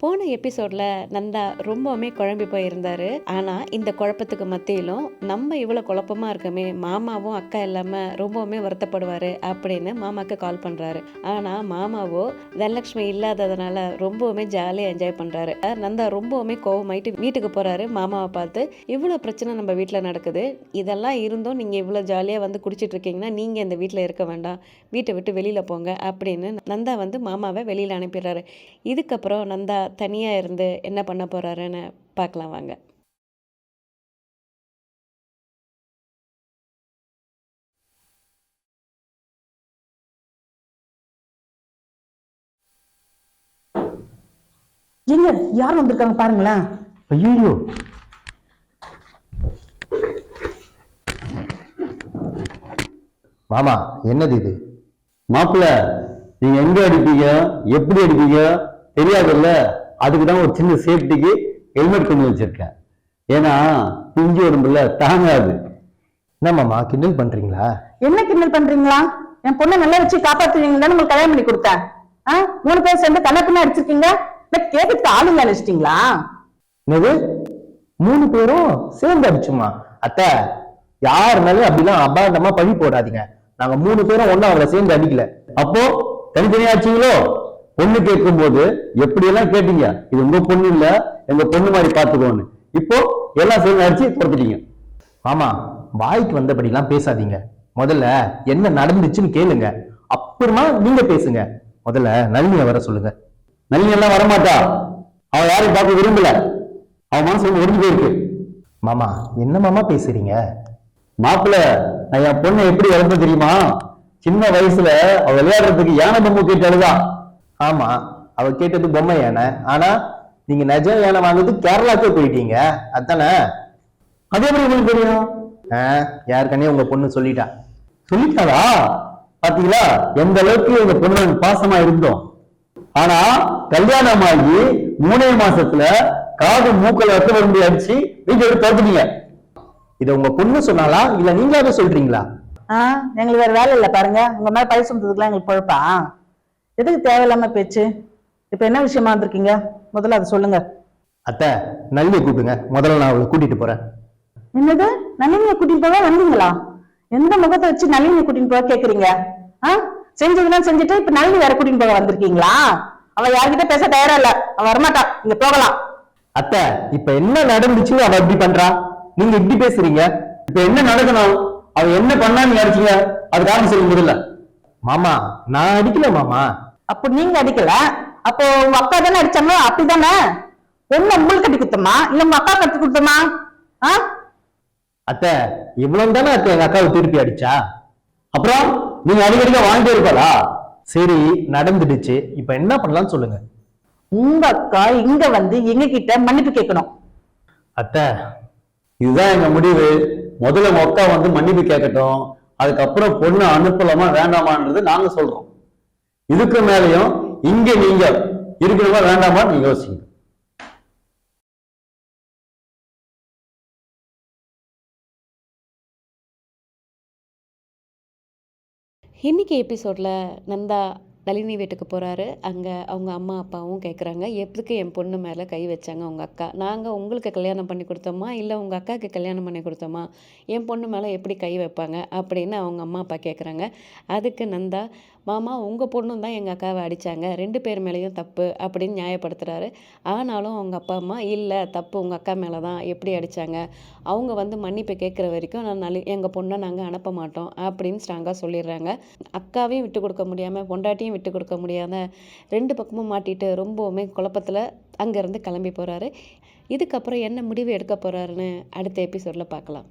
போன எபிசோடில் நந்தா ரொம்பவுமே குழம்பி போயிருந்தார். ஆனால் இந்த குழப்பத்துக்கு மத்தியிலும் நம்ம இவ்வளோ குழப்பமாக இருக்கமே மாமாவும் அக்கா இல்லாமல் ரொம்பவுமே வருத்தப்படுவார் அப்படின்னு மாமாவுக்கு கால் பண்ணுறாரு ஆனால் மாமாவோ தனலக்ஷ்மி இல்லாததுனால ரொம்பவுமே ஜாலியாக என்ஜாய் பண்ணுறாரு நந்தா ரொம்பவுமே கோவமாயிட்டு வீட்டுக்கு போகிறாரு மாமாவை பார்த்து இவ்வளோ பிரச்சனை நம்ம வீட்டில் நடக்குது. இதெல்லாம் இருந்தும் நீங்கள் இவ்வளோ ஜாலியாக வந்து குடிச்சிட்டு இருக்கீங்கன்னா நீங்கள் இந்த வீட்டில் இருக்க வேண்டாம். வீட்டை விட்டு வெளியில் போங்க. அப்படின்னு நந்தா வந்து மாமாவை வெளியில் அனுப்பிடுறாரு. இதுக்கப்புறம் நந்தா தனியாக இருந்து என்ன பண்ண போகிறாருன்னு பார்க்கலாம் வாங்க. எங்க? யார் வந்திருக்காங்க பாருங்களேன். ஐயோ மாமா என்னது இது? மாப்பிள்ள நீங்க எங்க அடிப்பீங்க? எப்படி அடிப்பீங்க? தெரியாதுல்ல? அதுக்கு தான் ஒரு சின்ன சேஃப்டிக்கு ஹெல்மெட் கொண்டு வச்சிருக்கேன். ஏன்னா பிஞ்சு உடம்புல தாங்காது. என்ன மாமா கிண்டல் பண்றீங்களா? என்ன கிண்டல் பண்றீங்களா? என் பொண்ணை நல்லா வச்சு காப்பாத்துவீங்க தான் உங்களுக்கு கல்யாணம் பண்ணி கொடுத்தேன். ஆ? மூணு பேர் சேர்ந்து கண்ணா பின்ன அடிச்சிருக்கீங்க? நான் கேட்கறதுக்கு ஆளுங்க அடிச்சிட்டீங்களா என்னது? மூணு பேரும் சேர்ந்து அடிச்சுமா? அத்தை யார் மேலயும் அப்படிலாம் அபாண்டமா பழி போடாதீங்க. நாங்க மூணு பேரும் ஒண்ணா அவளை சேர்ந்து அடிக்கல. அப்போ தனித்தனியா ஆச்சுங்களோ பொண்ணு கேட்கும் போது எப்படி எல்லாம் கேட்டீங்க? இது உங்க பொண்ணு இல்ல எங்க பொண்ணு மாதிரி பாத்துக்கோன்னு இப்போ எல்லாம் சேர்ந்து அடிச்சு கொடுத்துட்டீங்க ஆமா வாய்க்கு வந்தபடிலாம் பேசாதீங்க. முதல்ல என்ன நடந்துச்சுன்னு கேளுங்க. அப்புறமா நீங்க பேசுங்க. முதல்ல நளினிய வர சொல்லுங்க. நளினி எல்லாம் வரமாட்டா? அவ யாரையும் பார்க்க விரும்பல. அவன் மனசு ஒடிஞ்சு போயிருக்கு. மாமா என்ன மாமா பேசுறீங்க? மாப்பிள்ள நான் என் பொண்ணை எப்படி வளர்த்த தெரியுமா? சின்ன வயசுல அவ விளையாடுறதுக்கு யானை பொம்மை கேட்டு அழுதா. ஆமா அவ கேட்டது பொம்மை யானை. ஆனா நீங்க நிஜ யானை வாங்குறது கேரளாக்கே போயிட்டீங்க. அதானே? அது எப்படி உங்களுக்கு தெரியும்? யாருக்கனே உங்க பொண்ணு சொல்லிட்டா? சொல்லிட்டாரா பாத்தீங்களா? எந்த அளவுக்கு உங்க பொண்ணு பாசமா இருந்தோம். ஆனா கல்யாணம் ஆகி மூணே மாசத்துல காது மூக்கல ரத்த மருந்து அடிச்சு வீட்டை எடுத்து துரத்துனீங்க இத உங்க பொண்ணு சொன்னாலா இல்ல நீங்களாவே சொல்றீங்களா? ஆ எங்களுக்கு வேற வேலை இல்ல பாருங்க. உங்க மேல பைசா சுமத்ததுக்குலாம் எங்களுக்கு பொழப்பா? எதுக்கு தேவையில்லாம பேச்சு? இப்ப என்ன விஷயமா வந்திருக்கீங்க? முதல்ல அதை சொல்லுங்க. அத்தை நல்லியை கூப்பிடுங்க. முதல்ல நான் அவளை கூட்டிட்டு போறேன். என்னது? நளினியை கூட்டிட்டு போக வந்தீங்களா? எந்த முகத்தை வச்சு நளினியை கூட்டிட்டு போக கேக்குறீங்க? ஆ? செஞ்சதெல்லாம் செஞ்சுட்டு இப்ப நளினி வேற கூட்டிட்டு போக வந்திருக்கீங்களா? அவ யார்கிட்ட பேச தயாரா இல்ல. அவ வரமாட்டா. இங்க போகலாம். அத்தை இப்ப என்ன நடந்துச்சுன்னு அவ இப்படி பண்றா? நீங்க இப்படி பேசுறீங்க. இப்ப என்ன நடக்கணும்? அவ என்ன பண்ணான்னு நினைச்சீங்க? அது காரணம் சொல்ல முடியல. மாமா நான் அடிக்கல மாமா. அப்போ நீங்க அடிக்கல. அப்போ உங்க அக்கா தானே அடிச்சாங்க அப்படிதானே பொண்ணு உங்களுக்கு கட்டி குத்தமா இல்ல உங்க அக்கா கட்டி குத்தமா ஆ? அத்தை இவ்வளவு தானே அத்தை எங்க அக்காவை திருப்பி அடிச்சா? அப்புறம் நீங்க அடிக்கடிக்க வாங்கிட்டே இருப்பாளா? சரி நடந்துடுச்சு. இப்ப என்ன பண்ணலாம்னு சொல்லுங்க. உங்க அக்கா இங்க வந்து எங்க கிட்ட மன்னிப்பு கேட்கணும். அத்தை இதுதான் எங்க முடிவு. முதல்ல உங்க அக்கா வந்து மன்னிப்பு கேட்கட்டும். அதுக்கப்புறம் பொண்ணு அனுப்பலாமா வேண்டாமான்றது நாங்க சொல்றோம். இதுக்கு மேலயும் இங்க நீங்க இருக்கணுமா வேண்டாமா நீங்க யோசிங்க. இன்னைக்கு எபிசோடில் நந்தா நளினி வீட்டுக்கு போகிறாரு அங்கே அவங்க அம்மா அப்பாவும் கேட்குறாங்க எதுக்கு என் பொண்ணு மேலே கை வச்சாங்க அவங்க அக்கா? நாங்கள் உங்களுக்கு கல்யாணம் பண்ணி கொடுத்தோமா? இல்லை உங்கள் அக்காவுக்கு கல்யாணம் பண்ணி கொடுத்தோமா? என் பொண்ணு மேலே எப்படி கை வைப்பாங்க? அப்படின்னு அவங்க அம்மா அப்பா கேட்குறாங்க அதுக்கு நந்தா மாமா உங்கள் பொண்ணும் தான் எங்கள் அக்காவை அடித்தாங்க ரெண்டு பேர் மேலேயும் தப்பு அப்படின்னு நியாயப்படுத்துகிறாரு ஆனாலும் அவங்க அப்பா அம்மா இல்லை தப்பு உங்கள் அக்கா மேலே தான். எப்படி அடித்தாங்க அவங்க வந்து மன்னிப்பு கேட்குற வரைக்கும் நான் நல்ல எங்கள் பொண்ணை நாங்கள் அனுப்ப மாட்டோம் அப்படின்னு ஸ்ட்ராங்காக சொல்லிடுறாங்க. அக்காவையும் விட்டு கொடுக்க முடியாமல் பொண்டாட்டியும் விட்டு கொடுக்க முடியாத ரெண்டு பக்கமும் மாட்டிட்டு ரொம்பவுமே குழப்பத்தில் அங்கேருந்து கிளம்பி போகிறாரு இதுக்கப்புறம் என்ன முடிவு எடுக்க போகிறாருன்னு அடுத்த எபிசோடில் பார்க்கலாம்.